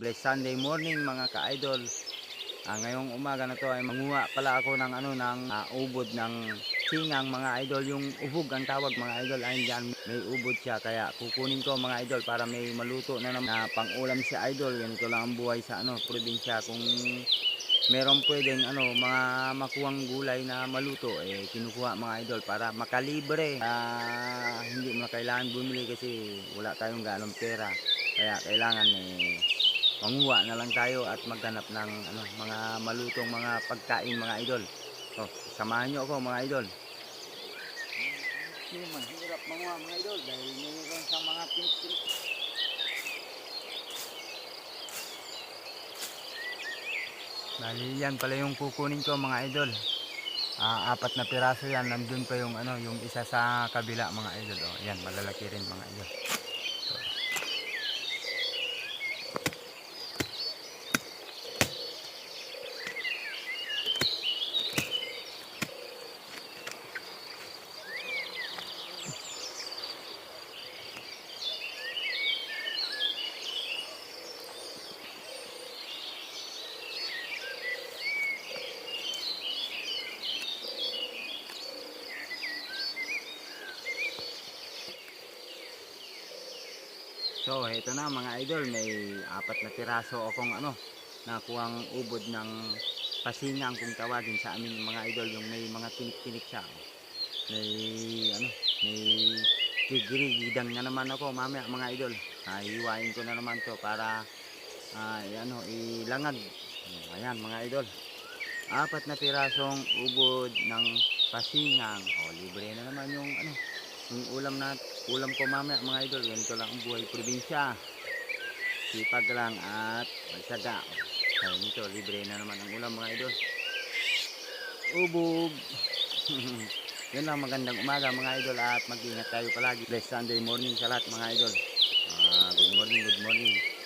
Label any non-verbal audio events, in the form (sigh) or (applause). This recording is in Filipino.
Blessed Sunday morning mga ka-idol. Ah, ngayong umaga na to ay manguha pala ako ng ano ng ah, ubod ng singang mga idol. Yung ubog ang tawag mga idol ay diyan may ubod siya kaya kukunin ko mga idol para may maluto na naman na pang-ulam si idol. Ganito lang ang buhay sa ano probinsya kung meron pwedeng ano mga makuwang gulay na maluto eh kinukuha mga idol para makalibre Ah, hindi mo kailangan bumili kasi wala tayong ganong pera kaya kailangan eh manguha na lang tayo at maghanap ng ano, mga malutong mga pagkain mga idol. So, samahan nyo ako mga idol. Hindi mahirap manguha mga idol dahil mayroon sa mga pinik-pinik. Bali yan pala yung kukunin ko mga idol. Ah, apat na piraso yan. Nandun pa yung ano, yung isa sa kabila mga idol. Oh, yan, malalaki rin mga idol. So, ito na mga idol, may apat na piraso akong ano, nakuhang ubod ng pasingang kung tawagin sa amin mga idol, yung may mga tinik-tinik siya. May ano, may gigirigidang na naman ako mamaya mga idol. Ah, hiwain ko na naman to para ah, ano, ilangag. Ayan mga idol. Apat na pirasong ubod ng pasingang. O, libre na naman yung ano, yung ulam na ulam ko mamaya mga idol ganito lang ang buhay probinsya. Sipag lang at magsaga. Kaya nito libre na naman ang ulam mga idol. Ubog. (laughs) Yun lang magandang umaga mga idol at mag-ingat tayo palagi. Blessed Sunday morning sa lahat mga idol. Ah, good morning good morning